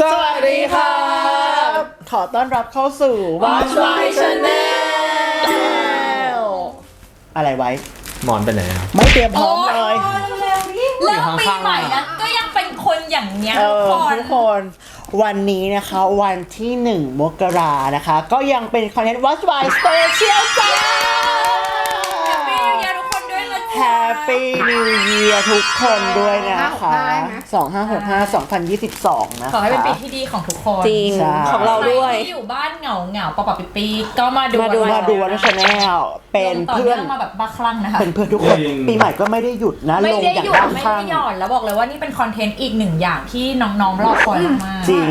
สวัสดีครับ ขอต้อนรับเข้าสู่ Watch My Channel อะไรไว้ หมอนไปไหนอะ ไม่เตรียมพร้อมเลยแล้วปีใหม่นะก็ยังเป็นคนอย่างเนี้ยเอทุกอคนทุกคน วันนี้นะคะวันที่ 1 มกรานะคะ ก็ยังเป็นคอนเทนต์ Watch My Special จ้า Happy New Year ทุกคนด้วยนะคะ2565 2022นะคะ ขอให้เป็นปีที่ดีของทุกคนจริงใช่ ของเราด้วย ใครที่อยู่บ้านเหงาเหงาๆปะปะปีปีๆก็มาดูมาดู มาดูวันชาแนลเป็นต่อเพื่อนงมาแบบบ้าคลั่งนะคะ เป็นเพื่อนทุกคนปีใหม่ก็ไม่ได้หยุดนะ ไม่ลงได้อย่างหยุดบ้าไม่คลั่ได้งหย่อนแล้วบอกเลยว่านี่เป็นคอนเทนต์อีกหนึ่งอย่างที่น้องๆรอคอยมากๆจริง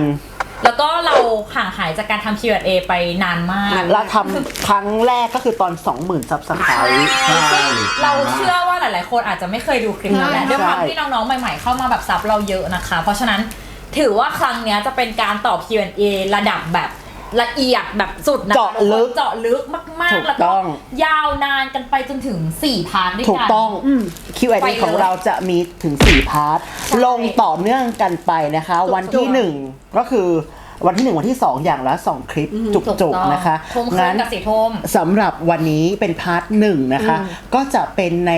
แล้วก็เราห่างหายจากการทำ Q&A ไปนานมาก เราทำครั้งแรกก็คือตอน 20,000ซับสไครต์ซึ่งเราเชื่อว่าหลาย ๆ คนอาจจะไม่เคยดูคลิปนั้นแหละใช่ ด้วยความที่น้อง ๆ ใหม่ ๆ เข้ามาแบบซับเราเยอะนะคะ เพราะฉะนั้นถือว่าครั้งเนี้ยจะเป็นการตอบ Q&A ระดับแบบ ละเอียดแบบสุดนะคะเจาะลึกเจาะลึกมากถูๆ กแล้วต้ก็อง ยาวนานกันไปจนถึง 4 พาร์ทด้วยถูกกันต้อง Q&A ไปเลยของเราจะมีถึง 4 พาร์ท ลงต่อเนื่องกันไปนะคะ วันที่ 1 ก็คือ วันที่ 1 วันที่ 2 อย่างละ2คลิปถูกจุต้กองๆนะคะทุ่มครึ่งกับสี่ทุ่มสำหรับวันนี้เป็นพาร์ทหนึ่งนะคะ ก็จะเป็นใน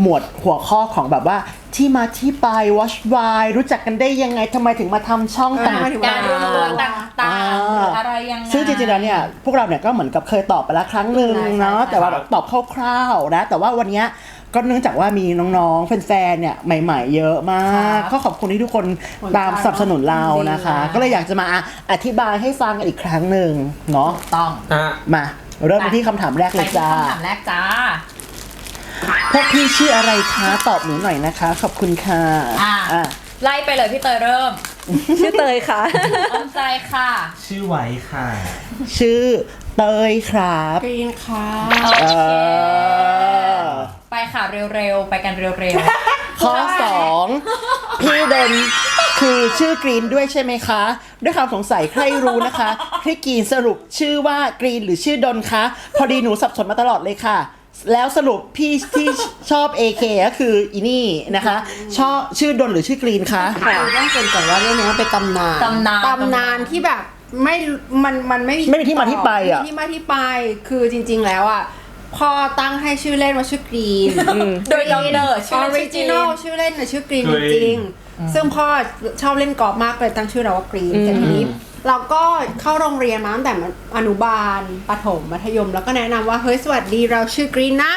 หมวดหัวข้อของแบบว่าที่มาที่ไป Watch Why รู้จักกันได้ยังไงทำไมถึงมาทำช่องต่างการรวมตัวต่างอ่าๆหรืออะไรยังไงซึ่งจริงๆแล้วเนี่ยพวกเราเนี่ยก็เหมือนกับเคยตอบไปแล้วครั้งหนึ่งใช่ใช่เนาะใช่แต่ว่าแบบตอบคร่าวๆนะแต่ว่าวันเนี้ย ก็เนื่องจากว่ามีน้องๆแฟนๆเนี่ยใหม่ ๆ เยอะมากก็ขอบคุณที่ทุกคนตามสนับสนุนเรานะคะก็เลยอยากจะมาอธิบายให้ฟังกันอีกครั้งหนึ่งเนาะต้องอะมา เริ่มกันที่คำถามแรกไปเลยที่จ้า คำถามแรกจ้า พวกพี่ชื่ออะไรคะตอบหนูหน่อยนะคะ ขอบคุณค่ะอะอะไล่ไปเลยพี่เตยเริ่มชื่อเตยค่ะอ้อมใจค่ะชื่อไว้ค่ะ ชื่อเตยครับกรีนค่ะโอเอเคอ ไปค่ะเร็วๆ ไปกันเร็วข้อสองพี่เดนคือชื่อกรีนด้วยใช่ไหมคะ ด้วยความสงสัยใครรู้นะคะพี่กรีนสรุปชื่อว่ากรีนหรือชื่อดนคะพอดีหนูสับสนมาตลอดเลยค่ะ แล้วสรุปพี่ที่ชอบ AK ก็คืออีนี่นะคะ ชอบชื่อดนหรือชื่อกรีนคะคือต้องเกรินก่อนว่าเรื่องนี้มันเป็นตำนานตำนานตำนานที่แบบไม่มันมันไม่ไม่มีที่มาที่ไปอะม่มีที่มาที่ไปคือจริง ๆ แล้วอะ พ่อตั้งให้ชื่อเล่นว่าชื่อกรีนๆโดยกำเนิดชื่อออเล่นริชื่จิอนอลจริงชื่อเล่นน่ะชื่อกรีนกจรีนริงๆซึ่งพ่อชอบเล่นกอล์ฟมากเลยตั้งชื่อเราว่ากรีนแต่ทีนี้เราก็เข้าโรงเรียนมาตั้งแต่อนุบาลประถมมัธยม แล้วก็แนะนำว่าเฮ้ยสวัสดีเราชื่อกรีนนะ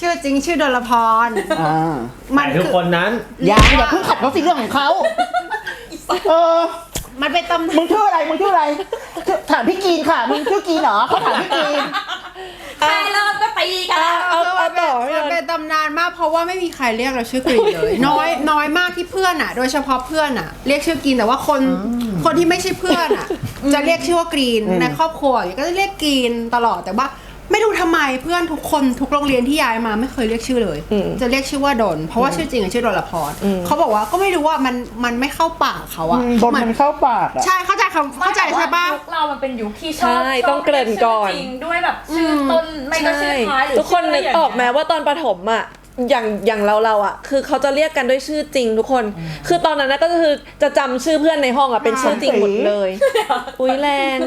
ชื่อจริงชื่อดลพร อ่ามันแต่ทุกคือคนนั้น อย่าอย่าเพิ่งขัดเขาสิเรื่องของเขาเออมันเป็นตำ มึงชื่ออะไรมึงชื่ออะไรถามพี่กรีนค่ะ มึงชื่อกรีนเหรอเขาถามพี่กรีน ใครเริ่มก็ตีกัน เอาเอาต่อไม่มันเลเป็ยนตำนานมากเพราะว่าไม่มีใครเรียกเราชื่อกรีนเลย น้อยน้อยมากที่เพื่อนอะ โดยเฉพาะเพื่อนอะ เรียกชื่อกรีนแต่ว่าคนคนที่ไม่ใช่เพื่อนอะ จะเรียกชื่อว่ากรีนในครอบครัวอย่างเงี้ยก็จะเรียกกรีนตลอดแต่ว่า ไม่รู้ทำไมเพื่อนทุกคนทุกโรงเรียนที่ย้ายมาไม่เคยเรียกชื่อเลย อืมจะเรียกชื่อว่าดน เพราะว่าชื่อจริงอะชื่อดนละพรอืม เขาบอกว่าก็ไม่รู้ว่ามันมันไม่เข้าปากเขาอะบนมันเข้าปากอะใช่เข้าใจคำเข้าใจใช่ปะ ยุคเรามันเป็นยุคที่ชอบใช่ต้องเกริ่นก่อน ชื่จริงด้วยแบบชื่อต้นไม่ก็ชื่อท้ายหรือทุกคนนึกออกไหมว่าตอนประถมอะอย่างอย่างเราเราอะคือเขาจะเรียกกันด้วยชื่อจริงทุกคน คือตอนนั้นนะก็คือจะจำชื่อเพื่อนในห้องอะเป็นชื่อจริงหมดเลย อุ้ยแรง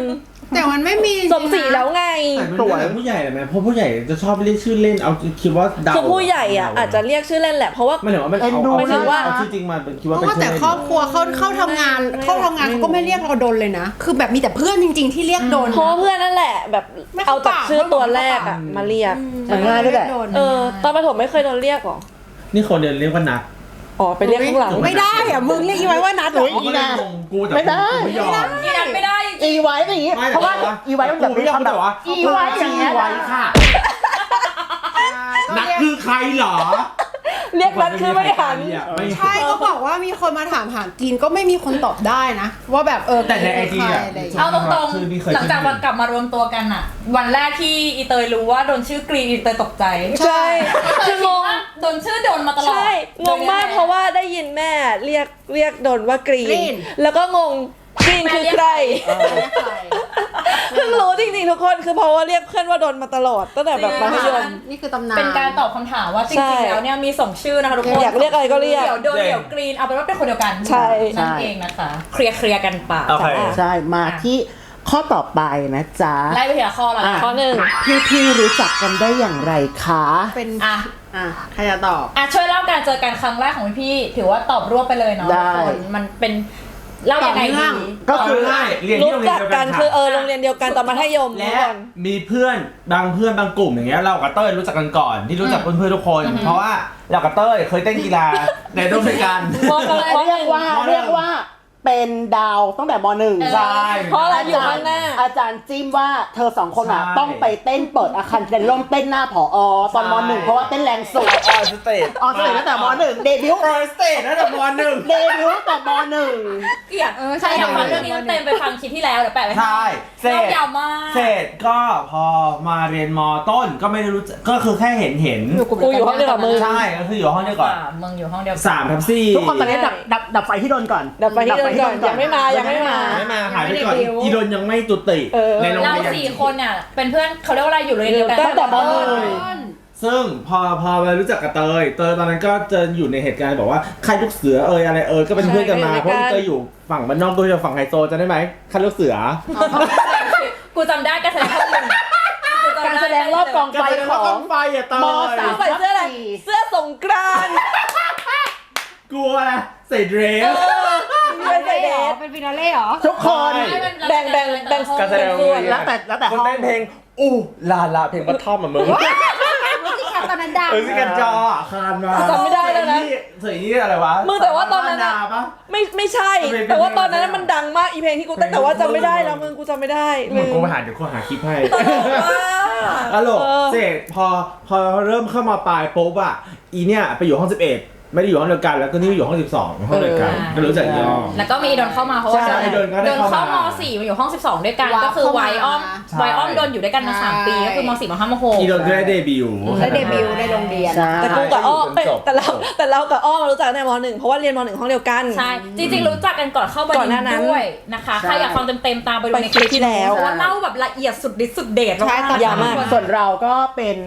แต่มันไม่มีสมศรีแล้วไง แต่มันเป็นแบบผู้ใหญ่เลยไหมเพราะผู้ใหญ่จะชอบเรียกชื่อเล่นเอาคิดว่าเดาคือผู้ใหญ่อะอาจจะเรียกชื่อเล่นแหละเพราะว่า ไม่ถึงว่ามันเอ็นเอาดู เอาหมายถึงว่า เอาชื่อจริงมาเป็นคิดเพว่าราะเป็นว่าชื่อแต่เล่น ครอบครัวเขาเข้าทำงานไม่เข้าทำงานเขาก็ไม่เรียกเราดนเลยนะ คือแบบมีแต่เพื่อนจริง ๆ ที่เรียกดน เพราะว่าเพื่อนนั่นแหละ แบบไม่เข้าเอาจากปากชื่อตัวแรกไม่อะเข้าปาก มาเรียกมันง่ายด้วยแหละเรีกดนเออตอนประถมไม่เคยโดนเรียกหรอ นี่คนเดียวเรียกว่านัก อ๋อไปเรียกข้างหลังไม่ได้อะมึงเรียกอีไว้ว่านัดเหรโอ้อยอีนากูแต่ไม่ได้ กูไม่ยอมนี่นันไม่ได้จริงอีไว้เป็นอย่างงี้ไม่เพราะว่าแต่ว่าอีไว้มันแบบกูไม่ยอมคำแบบแต่ว่าอีไว้อย่างเงี้ยไว้ค่ะนักคือใครเหรอ เรียกนัดคือไม่หัน ไม่ใช่ก็บอกว่ามีคนมาถามหากินก็ไม่มีคนตอบได้นะ ว่าแบบเออแต่ในไอจีใครอะอะไรอย่างเอาเงี้ยตรงคือนี่เคย ๆ หลังจากวันกลับมารวมตัวกันอะวันแรกที่อีเตยรู้ว่าโดนชื่อกรีนอีเตยตกใจใช่ คืคือองงว่าโดนชื่อโดนมาตลอดใช่ งงมากเพราะว่าได้ยินแม่เรียกเรียกโดนว่ากรีนแล้วก็งง กรีนคือใครไม่ใช่ใครเพิ่งรู้จริงๆทุกคนคือเพราะว่าเรียกเพื่อนว่าโดนมาตลอดตั้งแต่แบบมัธยมนี่คือตำนานเป็นการตอบคำถามว่าจใช่ริงๆแล้วเนี่ยมีส่งชื่อนะคะทุกคนอยากเรียกอะไรก็เรียกเดี๋ยวโดนเดี๋ยวกรีนเอาเป็นว่าเป็นคนเดียวกันใช่นั่นเองนะคะ เคลียร์เคลียร์กันไปโอเคใช่มาที่ข้อต่อไปนะจ๊ะไล่ไปทีละข้อแล้วอะนะข้อหนึ่งพี่พี่ๆรู้จักกันได้อย่างไรคะเป็นอะอะใครจะตอบอะช่วยเล่าการเจอกันครั้งแรกของพี่ๆถือว่าตอบรวบไปเลยเนาะได้ทุกคนมันเป็น เล่ายังไงต่อเนื่ดีองก็คือง่ายเรียนรู้ที่โรงเรียจันกเดียวกักันนคือค่ะเออโรงเรียนเดียวกันตอนมัธยมทุและกคน มีเพื่อนบางเพื่อนบางกลุ่มอย่างเงี้ยเรากับเต้ยรู้จักกันก่อนที่รู้จักเพื่อนๆทุกคน เพราะว่าเรากับเต้ยเคยเต้นกีฬาในร่วมด้วยกัน มองกันเพราะเรียกว่าหนึ่งเรียกว่า เป็นดาวตั้งแต่มหนึ่งใช่ เพราะอะไรอยู่ข้างหน้า อาจารย์จิ้มว่าเธอสองคนอะใช่ ต้องไปเต้นเปิดอาคารเต้นร่มเต้นหน้าผอตอนมหนึ่งเพราะว่าเต้นแรงสุดออนสเตจออนสเตจตั้งแต่มหนึ่งเดบิวต์ออนสเตจตั้งแต่มหนึ่ง เดบิวต์ตั้งแต่มหนึ่ง เกลียดเออใครอยากฟังใช่เรื่องนี้เต็มๆไปฟังคลิปที่แล้วเดี๋ยวแปะไว้ให้ใช่เสร็จเล่ายาวมาก เสร็จก็พอมาเรียนมต้นก็ไม่ได้รู้จักก็คือแค่เห็นเห็นอยู่กลุ่มกูอยู่ห้องเดียวกับมึง ใช่ก็คืออยู่ห้องเดียวก่อนอะมึงอยู่ห้องเดียวกันสามทับสี่ทุกคนตอนนี้ดับดับดับไฟที่โดนก่อนดับไฟที่โดนก่อนยังไม่มายังไม่มา ไม่มาหายไปก่อน อีโดนยังไม่จุติเออ ในโรงเราเรียนสี่คนเนี่ยเป็นเพื่อนเขาเรียกว่าอะไรอยู่โรงเรียนเดียวกันตั้งแต่มหนึ่งซึ่งพอพอไปรู้จักกับเตยเตยตอนนั้นก็จะอยู่ในเหตุการณ์บอกว่าค่ายลูกเสือเอยอะไรเอยก็เป็นเพื่อนกันมาใช่เพราะเป็นเพื่อนกันเตยอยู่ฝั่งบ้านนอกด้วยฝั่งไฮโซจะได้ไหมค่ายลูกเสือกูจำได้การแสดงข้อมูลการแสดงรอบกองก็ไฟเป็นขว่าอต้องงไฟอะเตมยสาม ใส่เสื้ออะไร เสื้อสงกรานต์กลัวนะใส่เดรสเป็นใส่เดทเป็นฟินาเล่เหรอ ทุกคนแบ่งแบ่งแบ่งการแสดงส่วนแล้วแต่แล้วแต่คนห้อง เต้นเพลงอู้ลาลาเพลงกระท่อมอะมึงที่แคปตอนนั้นดัง เออสิกันจออะคานมาจำไม่ได้แล้วนะเสยนี่อะไรวะมึงแต่ว่าตอนนั้นบ้อะนาปะ ไม่ไม่ใช่ เป็นแต่ว่าตอนนั้นเป็นมันดังมากอีเพลงที่กูเต้นแต่ว่าจำไม่ได้แล้วมึงกูจำไม่ได้มึลืงมกูไปหาเดี๋ยวกูหาคลิปให้ ตลกมากตลกเออเสร็จพอพอเริ่มเข้ามาปลายปุ๊บอะอีเนี่ยไปอยู่ห้อง 11 ไม่ได้อยู่ห้องเดียวกันแล้วก็นี่อยู่ห้อง12ห้องเดียวกันก็รู้จักย่อ แล้วก็มีโดนเข้ามาเพราะว่าใช่โดนก็ได้โดนเข้าเข้ามมาสี่มาอยู่ห้อง12ด้วยกัน ว้าวก็คือไวอ้อมใช่ ไวอ้อมโดนอยู่ด้วยกันมาสามปีก็คือมสี่มห้ามหก อีโดนก็ได้เดบิวต์ ได้เดบิวต์ในโรงเรียน ใช่ แต่กูกับอ้อมจนจบแต่เราแต่เรากับอ้อมรู้จักในมหนึ่งเพราะว่าเรียนมหนึ่งห้องเดียวกัน ใช่ จริงๆ รู้จักกันก่อนเข้าบก่อนหดิน้านนั้นด้วยนะคะ ใช่ ใครอยากฟังเต็มๆ ตามไปดูไปในคลิปที่แล้ว เพราะว่าเล่าแบบละเอียดสุดฤทธิ์สุดเดชใช่มากตัดยาวมาก ส่วนเราก็เป็น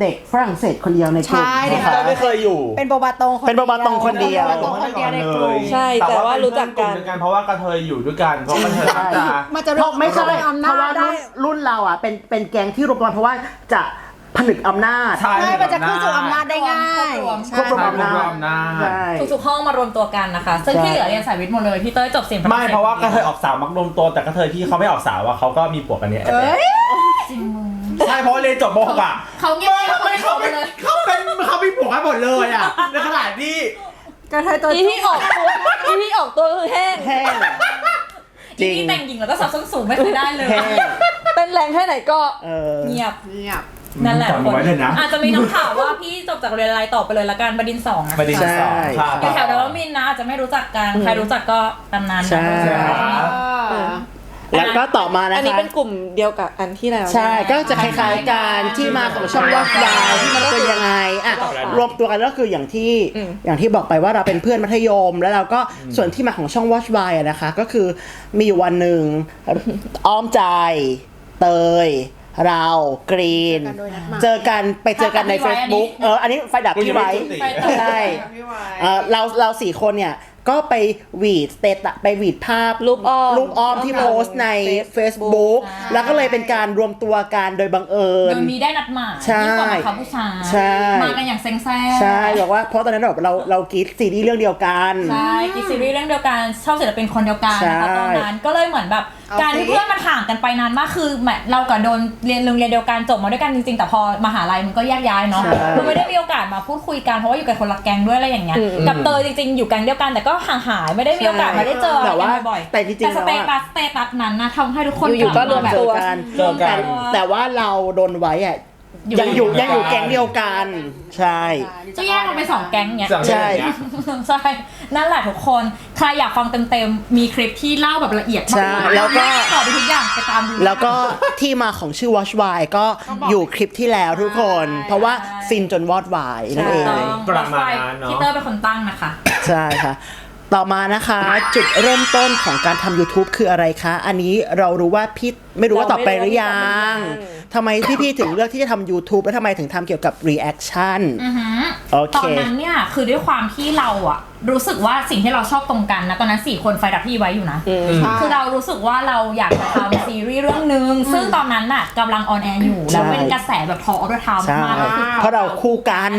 เด็กฝรั่งเศสคนเดียวในกลุ่มใช่เด็กนะคะเราไม่เคยอยู่ เป็นโบบาตงคนเป็นโบบาตงคนเดียวป็นโบบาตงคนเดียวในกลุ่ม ใช่แต่ว่ารู้จักกันแต่ว่าเป็นเพื่อลุ่มเดียวกัน เพราะว่ากระเทยอยู่ด้วยกันเพราะกระเทยมักจะมันจะเพราะไม่ใช่รวอำเพนาราะจว่าได้รุ่นรุ่นเราอะเป็นเป็นแก๊งที่รวมกันเพราะว่าจะ ผนึกอำนาจใช่ใช่มันจะขึ้นสู่อำนาจได้ง่ายครบรวมใช่อำนาจรวมอำนาจ ใช่ ทุกๆห้องมารวมตัวกันนะคะ ซึ่งใช่ที่เหลือเรียนสายวิทย์หมดเลยพี่เต้ยจบเสียงฝรั่งไม่ศสเพราะว่ากระเทยออกสาวมักรวมตัวแต่กระเทยที่เขาไม่ออกสาวอะเขาก็มีผัวกันเนี่ยเอ้ยจริงมึงใช่เพราะว่าเรียนจบม .6 อะเขาเงียบๆเขาไม่ไม่เขาเขาเป็นเลยเขาเป็นเขามีผัวกันหมดเลยอะในขณะที่กระเทยตัวอีที่ออกตัวอีที่ออกตัวคือแห้งแห้งจริงที่แต่งหญิงแล้วก็สับส้นสูงไม่เคยได้เลยแห้งเต้นแรงแค่ไหนก็เออเงียบเงียบ นั่นแหละจำเอาไว้เลยนะ อาจจะมีน้องข่าวว่าพี่จบจากโรงเรียนอะไรต่อไปเลยละกันบดินทร์สองนะประเด็นที่สองค่ะ อยู่แถวดาวมินทร์นะอาจจะไม่รู้จักกัน ใครรู้จักก็ตำนานใช่นะเออแล้วก็ต่อมานะคะอันนี้เป็นกลุ่มเดียวกับอันที่แล้วใช่ก็จะคล้ายๆกันที่มาของช่องวอชวายที่มันเป็นยังไงอะรวมตัวกันก็คืออย่างที่อย่างที่บอกไปว่าเราเป็นเพื่อนมัธยม แล้วเราก็ส่วนที่มาของช่องวอชวายนะคะ ก็คือมีอยู่วันหนึ่งอ้อมใจเตย เรากรีนเจอกันโดยนัดหมายเจอกันไปเจอกันใน Facebook เอออันนี้ไฟดับที่ไว้ไปต่อใช่พี่วายเอ่อเราเราสี่คนเนี่ย ก็ไปหวีดสเตตไปหวีดภาพรูปอ้อมรูปอ้อมที่โพสต์ใน Facebook แล้วก็เลยเป็นการรวมตัวกันโดยบังเอิโดญยมีได้นัดหมายใช่ที่กองบังคับผู้ชายใช่ มากันอย่างเซ็งแซ่ใช่บอกว่าเพราะตอนนั้นแบบเราเรากรีดซีรีส์เรื่องเดียวกัน ใช่กีซีรีส์เรื่องเดียวกันชอบศิลปินคนเดียวกันนะคะใช่ ตอนนั้นก็เลยเหมือนแบบเอาการที่สิ เพื่อนมันห่างกันไปนานมากคือแหมเรากับโดนเรียนโรงเรียนเดียวกันจบมาด้วยกันจริงๆ แต่พอมหาลัยมันก็แยกย้ายเนาะใช่คือไม่ได้มีโอกาสมาพูดคุยกันเพราะว่าอยู่กันคนละแก๊งด้วยอะไรอย่างเงี้ยอืมกับเตยจริงๆอยู่แก๊งเดียวกันแต่ก็ห่างหายไม่ได้มีโอกาสมาได้เจอแต่ว่ากันบ่อยๆแต่จริงๆแต่สเตแล้วตัอะสสเตตัสนั้นนะทำให้ทุกคนอยู่ๆก็รวมแบบเจอกันเจอกัน แต่แต่ว่าเราโดนไว้อะอยู่ ยังอยู่อยู่ยังอยู่ด้วยกันแก๊งเดียวกัน ใช่ จะแยกกันไปสองแก๊งเนี้ยสั่งใช่ อย่างเงี้ย ใช่ นั่นแหละทุกคน ใครอยากฟังเต็มๆ มีคลิปที่เล่าแบบละเอียดมากใช่แล้วก็ตอบไปทุกอย่างไปตามดู แล้วก็ที่มาของชื่อ Watch Why ก็อยู่คลิปที่แล้วทุกคน เพราะว่าฟินจนวอดวายนั่นเอง ต้องประมาณนั้นเนอะ พี่เตอร์เป็นคนตั้งนะคะ ใช่ค่ะ ต่อมานะคะ จุดเริ่มต้นของการทำ YouTube คืออะไรคะ อันนี้เรารู้ว่าพี่ไม่รู้ว่าตอบไปหรือยังทำไมพี่ๆถึงเลือกที่จะทำ YouTube และทำไมถึงทำเกี่ยวกับ reaction อือหือโอเคตอนนั้นเนี่ยคือด้วยความที่เราอะ รู้สึกว่าสิ่งที่เราชอบตรงกันนะตอนนั้นสี่คนไฟดับพี่ไว้อยู่นะคือเรารู้สึกว่าเราอยากจะทำซีรีส์เรื่องหนึ่งซึ่งตอนนั้นน่ะกำลังออนแอร์อยู่ แล้วเป็นกระแสแบบทอออเดอร์ทาวใช่ มากก็คือ เพราะเราคู่กัน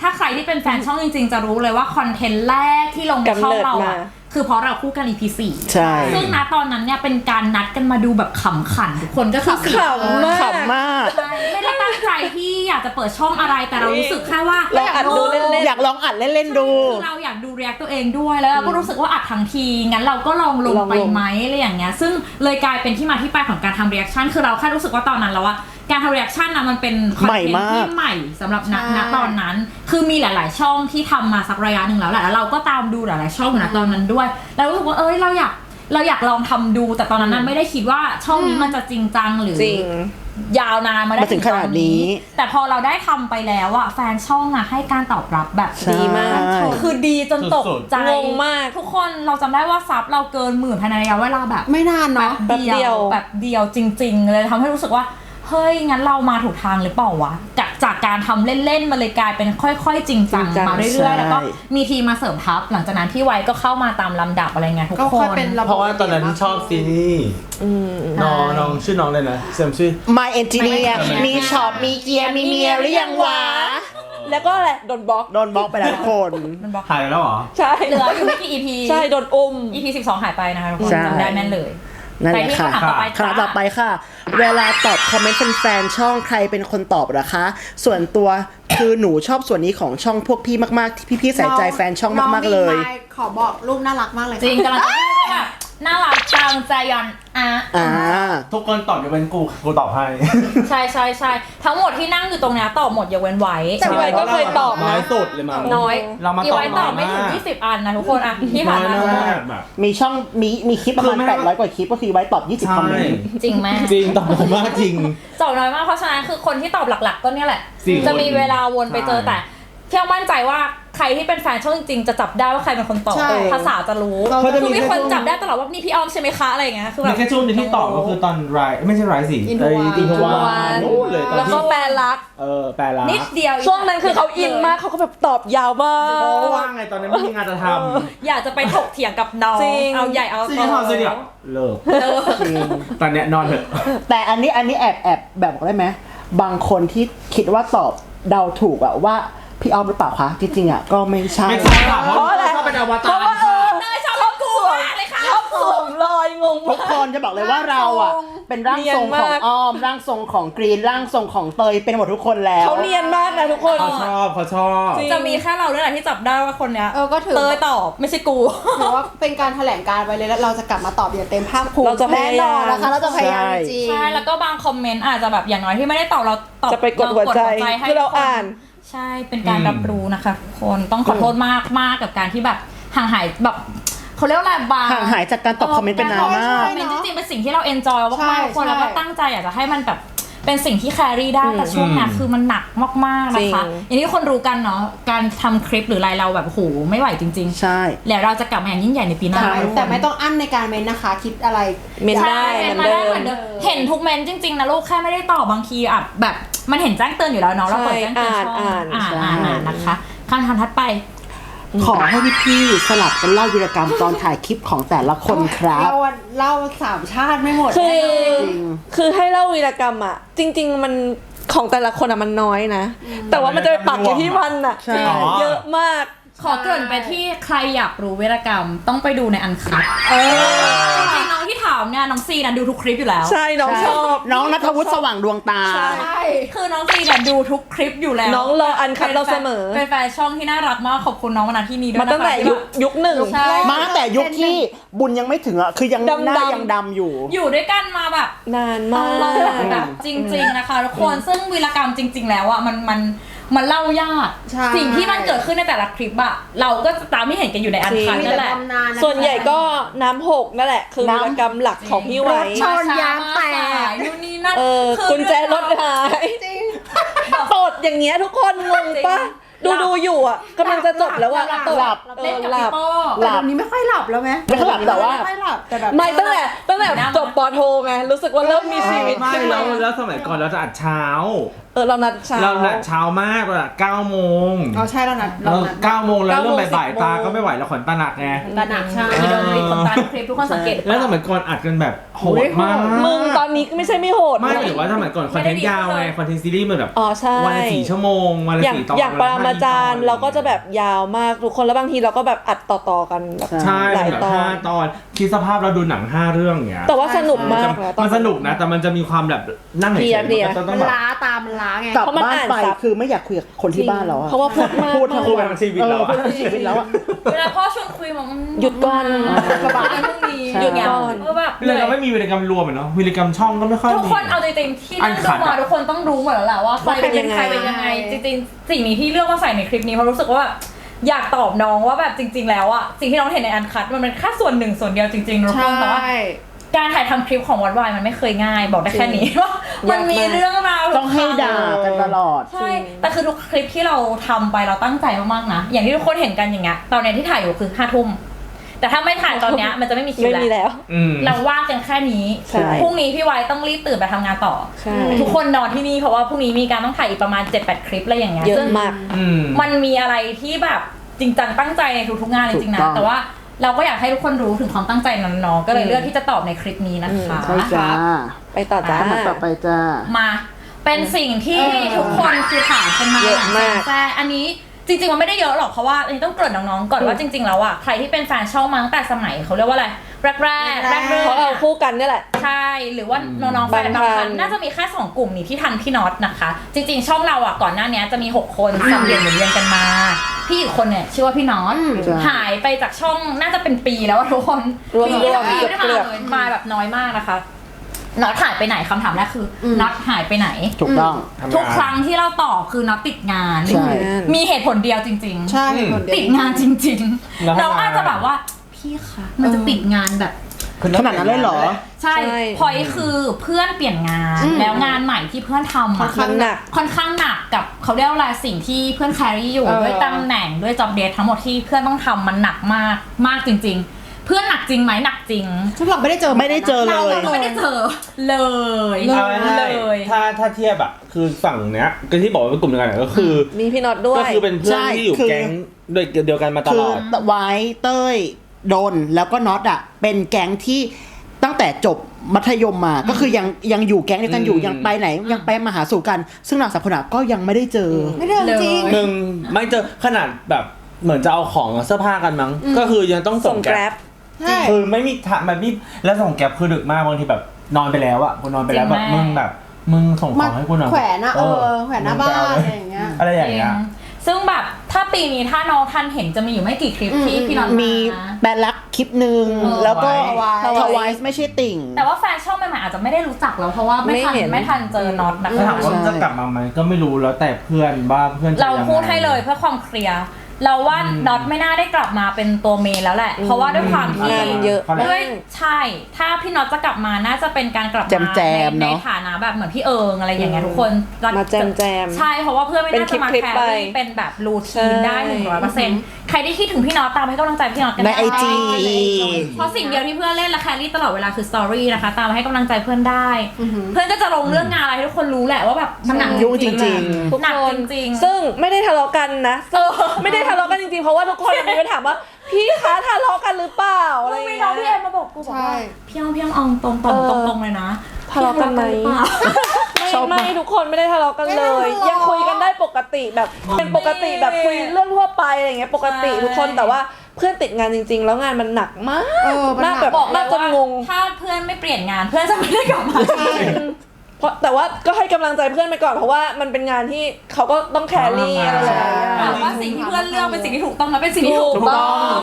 ถ้าใครที่เป็นแฟนช่องจริงๆ จะรู้เลยว่าคอนเทนต์แรกที่ลงในช่องเรากำเนิดอะมา คือเพราะเราคู่กัน EP สี่ใช่ ซึ่งณตอนนั้นเนี่ยเป็นการนัดกันมาดูแบบขำขันทุกคนก็คือสี่ขำมาก ขำมากใช่ไม่ได้ตั้งใจที่อยากจะเปิดช่องอะไรแต่เรารู้สึกแค่ว่าเราอัดดูเล่น อยากลองอัดเล่นๆดู คือเราอยากดูเรียกตัวเองด้วยแล้วเราก็รู้สึกว่าอัดทั้งทีงั้นเราก็ลองลงลองลง ไปไหมอะไรอย่างเงี้ยซึ่งเลยกลายเป็นที่มาที่ไปของการทำเรีแอคชั่นคือเราแค่รู้สึกว่าตอนนั้นแล้วว่าการทำเรีแอคชั่นนะมันเป็นคอนใหม่เทนมาต์กที่ใหม่สำหรับณใช่ ณตอนนั้น คือมีหลาย ๆ ช่องที่ทำมาสักระยะหนึ่งแล้วแหละแล้วเราก็ตามดูหลาย ๆ ช่องอยู่ณตอนนั้นด้วยแล้วรู้สึกว่าเอ้ยเราอยากเราอยากลองทำดูแต่ตอนนั้นน่ะไม่ได้คิดว่าช่องนี้มันจะจริงจังหรือ จริง ยาวนานมาได้มาถึงขนาดนี้ แต่พอเราได้ทำไปแล้วอะแฟนช่องอะให้การตอบรับแบบดีมากใช่คือดีจนตกสุดใจงงมาก ทุกคนเราจำได้ว่าซับเราเกินหมื่นภายในระยะเวลาแบบไม่นานแบเนาะบเดียวแป๊บเดียวแบบเดียวจริง ๆ เลยทำให้รู้สึกว่า เฮ้ย งั้นเรามาถูกทางหรือเปล่าวะจากจากการทำเล่นๆมาเลยกลายเป็นค่อยๆ จริงจังจริงจังมาเรื่อยใช่ๆแล้วก็มีทีมมาเสริมทัพ หลังจากนั้นพี่ไวก็เข้ามาตามลำดับอะไรเงี้ยทุกก็คค่อยน เป็นระบบเพราะว่าตอนนั้นชอบซีรีส์อืมน้องน้องชื่อน้องเลยนะเซมชื่อ My Engineer มีช็อปมีเกียร์มีเมียหรือยังวะ แล้วก็อะไรโดนบล็อกโดนบล็อกไปแล้วทุกคนมันบอกหายไปแล้วเหรอ ใช่เหลืออยู่ไม่กี่ EP ใช่โดนอุ้ม EP 12 หายไปนะคะทุกคนใช่ จำได้แม่นเลย นั่นไปแหละที่ค่ะคำถามต่อไปคำถามต่อไปค่ะ เวลาตอบคอมเมนต์แฟนๆช่องใครเป็นคนตอบเหรอคะ ส่วนตัวคือหนูชอบส่วนนี้ของช่องพวกพี่มากๆ ที่พี่ๆใส่ใจแฟนช่องมากๆเลยน้องมีไมค์ขอบอกรูปน่ารักมากเลยจริงกำลัง น่ารักจังใจยอนอะอ่า ทุกคนตอบยกเว้นกูกูตอบให้ใช่ใช่ใช่ทั้งหมดที่นั่งอยู่ตรงเนี้ยตอบหมดยกเว้นไว้ แต่ไว้ก็เคยตอบน้นะอยสุดเลยมั้งน้อย เรามาอีตอบไว้ตน้ออบยไม่ถึง มาก20 อันนะทุกคนอะที่น้ผ่าอนยมามากแบบ มีช่องมีมีคลิปประมาณคือไม่ 800 กว่าคลิปก็คือไว้ตอบ 20คอมเมนต์ จริงไหมจริงตอบน้อยมากจริง ตอบน้อยมากเพราะฉะนั้นคือคนที่ตอบหลักๆ ก็เนี่ยแหละ สี่คนจะมีเวลาวนไปเจอใช่ แต่เที่ยวมั่นใจว่า ใครที่เป็นแฟนช่องจริงๆจะจับได้ว่าใครเป็นคนตอบใช่ ภาษาจะรู้เขาจะคืมีอมีแค่คนช่วงจับได้ตลอดว่านี่พี่ออมใช่ไหมคะอะไรอย่างเงี้ยคือแบมีบ แค่ช่วงหนึงที่ตอบก็คือตอนไรไม่ใช่ไรสิ Into One อินทวา Into น One นู่นเลยตอนแล้วที่ก็แปลรัก เออแปลละนิดเดียวช่วงนั้นคือเขาอินมากเขาก็แบบตอบยาวมากเพราะว่าไงตอนนั้นไม่มีงานจะทำอยากจะไปถกเถียงกับน้องจริง เอาใหญ่เอาซีโตรีส์ทำซีรีส์อะเลิกเออตอนเนี้ยนอนเถอะ แต่อันนี้อันนี้แอบแอบแบบบอกได้ไหมบางคนที่คิดว่าตอบเดาถูกอะว่า พี่ออมหรือเปล่าคะที่จริงอะก็ไม่ใช่ ไม่ใช่ค่ะเพเพราะราะอะไรชอบเป็นอวเพตารราะว่าเออเนยชอบกูมากเลยค่ะชอบสวมรอยงงทุมากกคนจะบอกเลยว่าเราอะเป็นร่างทรงของเนียนมากอ้อม ร่างทรงของกรีน ร่างทรงของเตยเป็นหมดทุกคนแล้ว เขาเนียนมากนะทุกคน เขาชอบเขาชอบ จริง จะมีแค่เราด้วยแหละที่จับได้ว่าคนเนี้ยเออก็ถือ เตยตอบไม่ใช่กูถือว่าเป็นการแถลงการไปเลยแล้วเราจะกลับมาตอบอย่างเต็มภาคภูมิเราจะพยายามแน่นอนนะคะเราจะพยายามใช่ จริง ใช่แล้วก็บางคอมเมนต์อาจจะแบบอย่างน้อยที่ไม่ได้ตอบเราตอบจะไปกดหัวใจให้คือเราทุกคนอ่าน ใช่เป็นการรับรู้นะคะทุกคนต้องขอโทษมากมากกับการที่แบบห่างหายแบบเขาเรียกว่าอะไรบางห่างหายจากการตอบคอมเมนต์เป็นนานมากคอมเมนต์จริงๆเป็นสิ่งที่เราเอนจอยใช่มากๆทุกคนใช่แล้วก็ตั้งใจอยากจะให้มันแบบ เป็นสิ่งที่แครี่ได้แต่ช่วงเนี้ยคือมันหนักมากๆนะคะจริงอย่างที่คนรู้กันเนาะการทำคลิปหรืออะไรเราแบบโหไม่ไหวจริงใช่ๆแล้วเราจะกลับมาอย่างยิ่งใหญ่ในปีหน้าใช่แต่ไม่ต้องอั้นในการเมนนะคะ คิดอะไรเมนใช่ได้เห็นเหมืมาอนได้เดิเหมืมอนเดิมเห็นทุกเมนต์จริง ๆ นะลูกแค่ไม่ได้ตอบบางทีอะแบบมันเห็นแจ้งเตือนอยู่แล้วเนาะเราเปิดแจ้งเตือนช่องอ่านอ่านอ่านอ่านอ่านนะคะคำถามถัดไป ขอให้พี่ๆสลับกันเล่าวีรกรรมตอนถ่ายคลิปของแต่ละคนครับ เราอะเล่าสามชาติไม่หมดคือแน่นอ น จริง คือให้เล่าวีรกรรมอะจริง ๆ มันของแต่ละคนอะมันน้อยนะ แต่ว่ามันจะไปปักอยู่ที่มันอะใช่ เยอะมาก ขอเกริ่นไปที่ใครอยากรู้เวรกรรมต้องไปดูในอันคัดจริงๆน้องที่ถามเนี่ยน้องซีนะดูทุกคลิปอยู่แล้ว ใช่น้องชอบ น้องนัทวุฒิสว่างดวงตาใช่ใช่ คือน้องซีเนี่ยดูทุกคลิปอยู่แล้วน้องรออันคัดเราเสมอ เป็นแฟนช่องที่น่ารักมากขอบคุณน้องมาณที่นี้ด้วยมานะคะตั้งแต่ยุคยุคหนึ่ง ใช่มาตั้งแต่ยุคที่บุญยังไม่ถึงอะคือยังดำๆ หน้ายังดำอยู่ อยู่ด้วยกันมาแบบ นานตมาลอดก แบบจริง ๆ นะคะทุกคนซึ่งวีรกรรมจริง ๆ แล้วอะมันมัน มันเล่ายาก ใช่ สิ่งที่มันเกิดขึ้นในแต่ละคลิปอะเราก็จะตามที่เห็นกันอยู่ในอันคัดมีนั่แต่นแหละตำนานนะคะ ส่วนใหญ่ก็น้ำหกนั่นแหละ คือวีรกรรมหลักของพี่ไว้ชนยางแตก นู่นนี่นั่นเออคือกุญแจรถหายจริงตดอย่างเงี้ยทุกคนงงปะดูดูอยู่อะกำลังจะจบแล้วอะหลับตกหลับ เอเล่นอกับหลัพี่บ โป้ หลับ แต่เดี๋ยวนี้ไม่ค่อยหลับแล้วไหมไม่ค่อยหลับแต่ว่า ไม่ค่อยหลับแต่แบบ ไม่ตั้งแต่ตั้งแต่จบปอโทไงรู้สึกว่าเริ่มมีชีวิตไม่ขึ้นแล้มาวแล้วสมัยก่อนเราจะอัดเช้า เออเรานัดเช้าเรานัดเช้ามากเราเก้าโมงอ๋อใช่เรานัดเอเราอนัด เก้าโมงแล้วเก้าโมเริ่งมบ่ายสิบโมงๆตาก็ไม่ไหวแล้วขนตาหนักไง ตาหนักใช่มีโดนรีบคนตาคลิปทุกคนสังเกตแล้วสมัยก่อนอัดกันแบบโหดมากมึงตอนนี้ก็ไม่ใช่ไม่โหด ไม่นะหรือว่าสมัยก่อนคอนเทนต์ยาวไงคอนเทนต์ซีรีส์มันแบบอ๋อใช่วันละสี่ชั่วโมงวันละอย่างสี่ตอนอย่างปรามาจารย์วันละเราก็จะแบบยาวมากทุกคนแล้วบางทีเราก็แบบอัดต่อๆกันแบบใช่หลายแบบตอห้านตอนคิดสภาพเราดูหนังห้าเรื่องอย่างเงี้ยแต่ว่าสนุกมันมาจะกนะตอมันสนุกนะ แต่มันจะมีความแบบนั่งเฉเพลียยเพลียๆมันก็ต้มัองนแบบล้าตามมันล้าไงกลับเพราะมันบ้านอ่านไปซับ คือไม่อยากคุยกับคนที่บ้านแล้วอะเพราะว่าพูดมากพูดทั้งพูดวันทั้งชีวิตเออแล้วอะ พูดทั้งชีวิตแล้วอะ เวลาพ่อชวนคุยบอกอืมหยุดก่อน กระบะกันพรุ่งนี้ใช่หยุดก่อน เออแบบเรื่องเราไม่มีวิรกรรมรวมอะเนาะวิรกรรมช่องก็ไม่ค่อยทุกมี คนเอาจริงๆที่นั่งอันขัดูดมาอะทุกคนต้องรู้หมดแล้วแหละว่าใครเป็นใครเป็นยังไง จริงๆ สิ่งนี้ที่เลือกมาใส่ในคลิปนี้เพราะรู้สึกว่าแบบอยากตอบน้องว่าแบบจริง ๆ แล้วอะสิ่งที่น้องเห็นในอันคัดมันเป็นแค่ส่วนหนึ่งส่วนเดียวจริงๆทุกคนแต่ว่าใช่ การถ่ายทำคลิปของวัดวายมันไม่เคยง่าย บอกได้แค่นี้ว่ามันมีเรื่องราวต้องให้ด่ากันตลอด ใช่ แต่คือทุกคลิปที่เราทำไปเราตั้งใจมากๆนะ อย่างที่ทุกคนเห็นกันอย่างเงี้ย ตอนเนี้ยที่ถ่ายอยู่คือห้าทุ่ม แต่ถ้าไม่ถ่ายตอนเนี้ยมันจะไม่มีคิวไม่มีแล้ว แล้ว อืม เราว่างกันแค่นี้ใช่ พรุ่งนี้พี่ไว้ต้องรีบตื่นไปทำงานต่อ ใช่ ทุกคนนอนที่นี่เพราะว่าพรุ่งนี้มีการต้องถ่ายอีกประมาณ 7-8 คลิปอะไรอย่างเงี้ยเยอะซึ่งมาก อืม มันมีอะไรที่แบบจริงจังตั้งใจในทุกๆงานจริงๆนะ ถูกต้อง แต่ว่า เราก็อยากให้ทุกคนรู้ถึงความตั้งใจนั้นเนาะก็เลยเลือกที่จะตอบในคลิปนี้นะคะ ใช่จ้าไปต่อจ้าคำถามต่อไปจ้ามา เป็นสิ่งที่เออทุกคนคือถามกันมาเยอะมากแซ่อันนี้ จริงๆมันไม่ได้เยอะหรอกเพราะว่าอันนี้ต้องเกริ่นน้องๆก่อนว่าจริง ๆ แล้วอะใครที่เป็นแฟนช่องมาตั้งแต่สมัยเขาเรียกว่าอะไรแรกๆแรกแรกเพราะเราคู่กันนี่แหละ ใช่หรือว่าน้องๆแฟนบาบางงท่านท่านน่าจะมีแค่สองกลุ่มนี้ที่ทันพี่น็อตนะคะ จริง ๆ ช่องเราอะก่อนหน้านี้จะมี 6 คนสับเปลี่ยนหมุนเวียนกันมา พี่อีกคนเนี่ยชื่อว่าพี่น็อตจ้ะหายไปจากช่องน่าจะเป็นปีแล้วอะทุกคนรวมปีรวมปีเกือบไม่ได้มาเกือบเลยมาแบบน้อยมากนะคะ น็อตหายไปไหนคำถามแรกคืออน็อตหายไปไหน ถูกต้อง ทำงาน ทุกครั้งที่เราตอบคือน็อตติดงาน ใช่ มีเหตุผลเดียวจริง ๆ ใช่เป็นคนเดียว ติดงานจริงแล้วๆทำไมเราอาจจะแบบว่า พี่คะมันจะติดงานแบบขนาดนั้นเลยเหรอ ใช่ใช่พอยคือเพื่อนเปลี่ยนงาน อืมแล้วงานใหม่ที่เพื่อนทำค่ออะนข้างหนักค่อนข้างหนักกับเขาเรียกว่าอะไรสิ่งที่เพื่อนแครี่อยู่เออ ด้วยตำแหน่งด้วยจ็อบเดททั้งหมดที่เพื่อนต้องทำมันหนักมากมากจริง ๆ เพื่อนหนักจริงไหมหนักจริงซึ่งเราไม่ได้เจอ ไม่ได้เจอเลยเราก็ไม่ได้เจอเลย เลเอาเลง่ายยๆถ้าถ้าเทียบอะคือฝั่งเนี้ยก็ที่บอกว่าเป็นกลุ่มเดียวกันอะก็คือมีพี่น็อตด้วก็ย คือเป็นเพื่อนใช่ที่อยู่คือ แก๊งโดยเดียวกันมาตคืลออด ไว้เต้ยโดนแล้วก็น็อตอะ เป็นแก๊งที่ตั้งแต่จบมัธยมมา ก็คือยังยังอยู่แก๊งเดียวกันอยู่อืม ยังไปไหน ยังไปมาหาสู่กัน ซึ่งเราสองคนอะก็ยังไม่ได้เจออไม่ได้จริง หนึ่งไม่เจอขนาดแบบเหมือนจะเอาของเสื้อผ้ากันมั้ง ก็คือยังต้องส่ส่งงแกแกร็ร็บบ ใช่ คือไม่มีทางแบบนี้แล้วส่งแกร็บคือดึกมากบางทีแบบนอนไปแล้วอะกูนอนไปแล้วแบบจริมึงงแม่แบบมึงส่งของให้กูหน่อยแขวนอะเออแขวนหน้าบ้านมึงอะไรไปเอย่างเงี้ย อะไรอย่างเงี้ยจริงซึ่งแบบถ้าปีนี้ถ้าน้องทันเห็นจะมีอยู่ไม่กี่คลิปที่อืมพี่น็อตมีมาแบนลักคลิปหนึ่งเออ แล้วก็ทวาย ทวายไม่ใช่ติ่ง แต่ว่าแฟนช่องใหม่ๆอาจจะไม่ได้รู้จักแล้วเพราะว่าไม่ทันไม่เห็น ไม่ทันเจอน็อตนะถ้าถามคะว่าจะกลับมาไหมก็ไม่รู้แล้วแต่เพื่อนว่าเพื่อนจะเรายังไงพูดให้เลยเพื่อความเคลียร์ เราว่าอืมน็อตไม่น่าได้กลับมาเป็นตัวเมนแล้วแหละ เพราะว่าด้วยความที่งานเยอะเขาแหละด้วยใช่ ถ้าพี่น็อตจะกลับมาน่าจะเป็นการกลับมาแจมๆในเนอะในฐานะแบบเหมือนพี่เอิงอะไรอย่างเงี้ยทุกคนจะมาแจมๆใช่เพราะว่าเพื่อนไม่น่าจะมาเป็นคลิปแคๆไป รี่เป็นแบบรูทีนได้ใช่หนึ่งร้อยเปอร์เซ็นต์ใค รที่คิดถึงพี่น็อตตามให้กำลังใจพี่น็อตกันในได้ไอจีเพราะสิ่งเดียวที่เพื่อนเล่นและแครี่ตลอดเวลาคือสตอรี่นะคะ ตามมาให้กำลังใจเพื่อนได้ เพื่อนก็จะลงเรื่องงานอะไรให้ทุกคนรู้แหละว่าแบบมันหนักยุ่งจริงๆทุกหนักคนจริงๆ ซึ่งไม่ได้ทะเลาะกันนะซึ่งไม่ได้ทะเลาะกันจริงๆ เพราะว่าทุกคนมีไปถามว่า พี่คะทะเลาะกันหรือเปล่าอะไรมึองย่างมีเงี้น้องพี่เอ็ยมมาบอกกูบอกใช่ว่าพี่อ้อมพี่อ้อมเอาตรงตรงเออตรงตรงเลยนะ ทะเลาะกันไหมพี่ทะเลาะกันหรือเปล่าไม่ชอบมากไม่ทุกคนไม่ได้ทะเลาะกันเลย ไม่ได้ทะเลาะยังคุยกันได้ปกติแบบ เป็นปกติแบบคุยเรื่องทั่วไปอะไรอย่างเงี้ยปกติใช่ ทุกคนแต่ว่าเพื่อนติดงานจริง ๆ แล้วงานมันหนักมากเออมันหนัมากกแบบบอกเลมายกจนว่างง ถ้าเพื่อนไม่เปลี่ยนงานเพื่อนจะไม่ได้กลับมา เพราะแต่ว่าก็ให้กำลังใจเพื่อนไปก่อนเพราะว่ามันเป็นงานที่เขาก็ต้องแครี่อะไรหลายๆอย่างแต่ว่าสิ่งที่เพื่อนเลือกเป็นสิ่งที่ถูกต้องและเป็นสิ่งที่ถูกถูกต้ต้ออง ง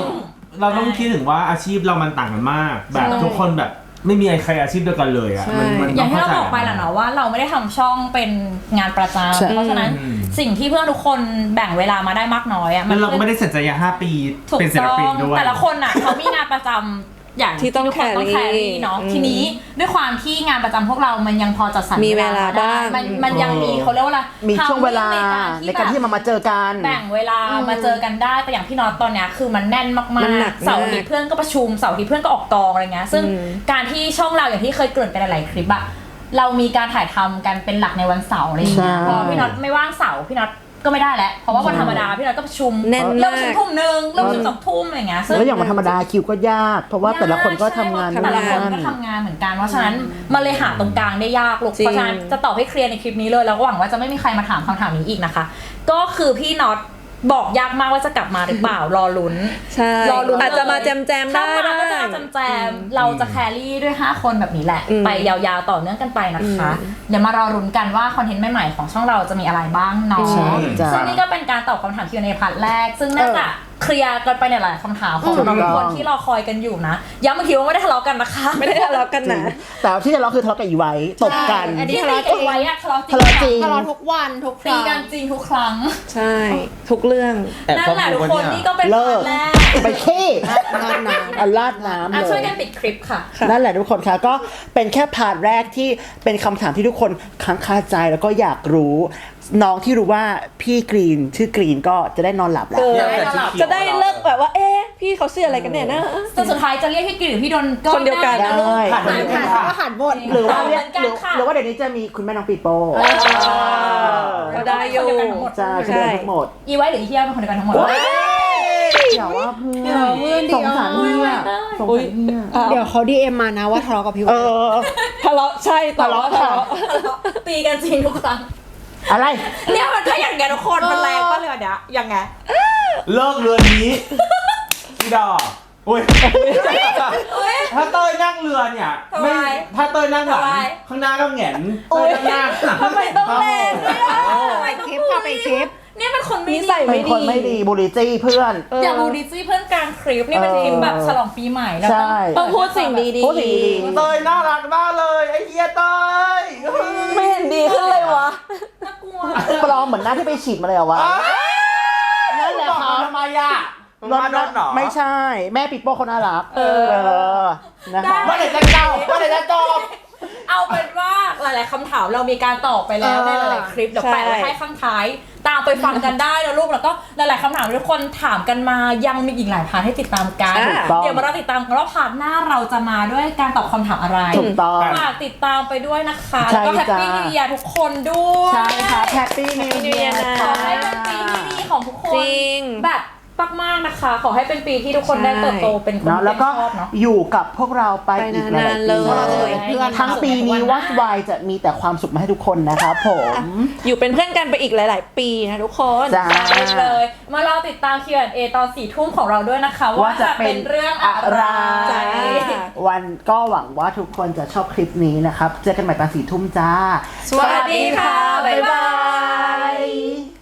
เราต้องคิดถึงว่าอาชีพเรามันต่างกันมาก แบบใช่ ทุกคนแบบ ไม่มีใครอาชีพเดียวกันเลยอะใช่ มันมันอย่างที่เราข้ใจบอกไปแหละเนาะว่าเราไม่ได้ทำช่องเป็นงานประจใช่ำเพราะฉะนั้นอืมสิ่งที่เพื่อนทุกคนแบ่งเวลามาได้มากน้อยอะแล้วเราก็ไม่ได้เสร็จใจยาห้าปีถูกเป็นศิลต้อปินงด้วย แต่ละคนอะ เขามีงานประจำ อย่างที่ต้องทุกคนต้อง carry แครี่เนาะอืมทีนี้ด้วยความที่งานประจำพวกเรามันยังพอจัดสรรมีเวลาได้บ้างมันมันยังมีเขาเรียกว่าอะไรมีช่วงเวลา timing ในการที่แบบมามาเจอกันแบ่งเวลามาเจอกันได้แต่อย่างพี่น็อตตอนเนี้ยคือมันแน่นมากมันหนักๆเสาร์อาทิตย์เพื่อนก็ประชุมเสาร์อาทิตย์เพื่อนก็ออกกองอะไรเงี้ยซึ่งอืมการที่ช่องเราอย่างที่เคยเกริ่นไปหลายๆคลิปอะเรามีการถ่ายทำกันเป็นหลักในวันเสาร์อะไรอย่างเงี้ยใช่พอพี่น็อตไม่ว่างเสาร์พี่น็อต ก็ไม่ได้แล้วเพราะว่าวันธรรมดาพี่น็อตก็ประชุมแน่นเริ่มามประชุมกทุ่มหนึ่งเริ่มประชุมสองทุ่มอะไรเงี้ยซึ่งแล้วอย่างวันธรรมดาคิวก็ยาก เพราะว่าแต่ละคนก็ทำงานใช่แต่ละคนก็นทำงานเหมือนกันเพราะฉะนั้นมันเลยหาตรงกลางได้ยากลูกจริง เพราะฉะนั้นจะตอบให้เคลียร์ในคลิปนี้เลยแล้วก็หวังว่าจะไม่มีใครมาถามคำถามนี้อีกนะคะ ก็คือพี่น็อต บอกยากมากว่าจะกลับมาหรือเปล่ารอลุ้น ใช่รอลุ้นอาจจะมาแจมแจมๆได้ถ้ามาก็จะได้มาแจมแจมๆเราจะแครี่ด้วย 5 คนแบบนี้แหละอืมไปยาวๆต่อเนื่องกันไปนะคะ เดี๋ยวมารอรุ้นกันว่าคอนเทนต์ใหม่ๆของช่องเราจะมีอะไรบ้างเนาะใช่จ้ะซึ่งนี่ก็เป็นการตอบคำถาม Q&A พาร์ทแรก ซึ่งน่าจะ เคลียร์กันไปในหลายคำถามของถูกเราทุกคนต้องที่รอคอยกันอยู่นะย้ำอีกทีว่าไม่ได้ทะเลาะกันนะคะไม่ได้ทะเลาะกันจรินะงแต่ที่จะเราคือทะเลาะกับอีไว้ตบกันอันนี้ที่ตีกันไว้อะทะเลาะจริงทะเลาะจริงทะเลาะทุกวันทุกคตีรั้งกันจริงทุกครั้ง ใช่ ทุกเรื่องแอบนั่ชอนบแหละดูทุกวะคนเนี่ยนี่ก็เป็นเลิพากร์ทแรกไปขี้นานนานเอาลาดน้ำอะเลช่วยยกันปิดคลิปค่ะค่ะ นั่นแหละทุกคนคะก็เป็นแค่พาร์ทแรกที่เป็นคำถามที่ทุกคนค้างคาใจแล้วก็อยากรู้น้องที่รู้ว่าพี่กรีนชื่อกรีนก็จะได้นอนหลับแล้ว เออเนี่ยแต่ที่ขียวจะได้เลิกแบบว่า เอ๊ะ พี่เขาชื่ออะไรกันเนี่ยนะ จนสุดท้ายจะเรียกพี่กรีนหรือพี่ดนก็คนเดียวกัน ได้ะลูกได้ผ่านหันไปหันเขาก็หันบทหรือว่าเรียกเหมือนกันหรือค่ะหรือว่าเดี๋ยวนี้จะมีคุณแม่น้องปีโป้ก็ได้อยู่ คนเดียวกันทั้งหมดจ้าคือเดินทั้งหมดอีไว้หรืออีเทียเป็นคนเดียวกันทั้งหมด อย่าว่าเพื่อนอย่าว่าเพื่อนดิสงสารเพื่อนสงอุ๊สายรเพื่อนเดี๋ยวเขาดีเอ็มมานะว่าทะเลาะกับพี่เอวานอ ทะเลาะใช่ทะเลาะทะทะเลาะเลาะตีกันจริงทุกครั้ง อะไร เนี่ยมันก็อย่างเงี้ยทุกคนมันแรงป่ะเรือเนี้ยอย่างไงเลิกเรือนี้พี่ดอกอุ้ย ถ้าเต้ยนั่งเรือเนี่ยทำไมถ้าเต้ยนั่งหลังทำไม ข้างหน้าก็แหงนเต้ยนั่งหน้าทำไมต้องแรงด้วยอะไปคลิปค่ะไปคลิป เนี่ยเป็นคนไม่นิดีสัย เป็นคนไม่ดีบูลลิจี้เพื่อนเอออย่าบูดิซี่เพื่อนกลางคลิปนี่เป็นคลิปแบบฉลองปีใหม่แล้วใช่ ต้องพูดสิ่งดี พูดสิ่งดี เต้ยน่ารักมากเลยไอ้เฮียเต้ยๆไม่เห็นดีขึ้นเลยวะ น่ากลัวปลอมเหมือนหน้าที่ไปฉีดมาเลยเหรอวะ นั่นแหละบอกครับ ทำไมอะรถรถหรอไม่ใช่ แม่ปีโป้เขาน่ารักเอออ นะคะ เมื่อไหร่จะเจ้าเมื่อไหร่จะจบ เอาเป็นว่าหลาย ๆคำถามเรามีการตอบไปแล้วเออในหลายๆคลิปเดี๋ยวใช่แปะไว้ให้ข้างท้าย ตามไปฟังกันได้นะลูกแล้วก็หลาย ๆคำถามที่ทุกคนถามกันมายังมีอีกหลายพาร์ทให้ติดตามกันอ่าถูกต้อง เดี๋ยวมาเราติดตามกันว่าพาร์ทหน้าเราจะมาด้วยการตอบคำถามอะไรถูกต้อง ฝากติดตามไปด้วยนะคะใช่แล้วก็แฮปปี้จ้านิวเยียร์ทุกคนด้วย ใช่ค่ะแฮปปี้นิว New เยีย Year ร์นะ ขอให้เป็นปีที่ดีของทุกคนจริง แบบ มากๆนะคะ ขอให้เป็นปีที่ทุกคนใช่ได้เติบโตเป็นคนเนาะที่แล้วก็ชอบเนาะ อยู่กับพวกเราไปไปอีกหลายนานๆๆเลปียเราจะเป็นเพื่อนทั้งปีนี้วัดวายจะมีแต่ความสุขมาให้ทุกคนนะครับผม อยู่เป็นเพื่อนกันไปอีกหลาย ๆ ปีนะทุกคนจ้า ได้เลย มาเราติดตาม Q&A ตอนสี่ทุ่มของเราด้วยนะคะ ว่าจะเป็นเรื่องอะไร จ้า วันก็หวังว่าทุกคนจะชอบคลิปนี้นะครับ เจอกันใหม่ตอนสี่ทุ่มจ้า สวัสดีค่ะ บ๊ายบาย